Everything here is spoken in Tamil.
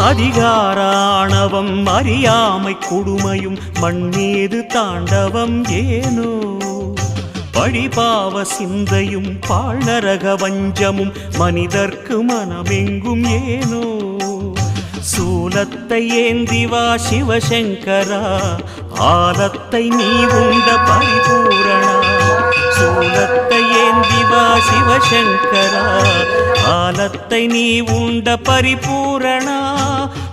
அதிகாராணவம் அறியாமை கொடுமையும் மண்ணீது தாண்டவம் ஏனோ? பழிபாவ சிந்தையும் பாழ்நரக வஞ்சமும் மனிதர்க்கு மனமெங்கும் ஏனோ? சூலத்தை ஏந்திவா சிவசங்கரா ஆலத்தை நீ உண்ட பரிபூரணா. சூலத்தை ஏந்திவா சிவசங்கரா ஆலத்தை நீ உண்ட பரிபூரணா.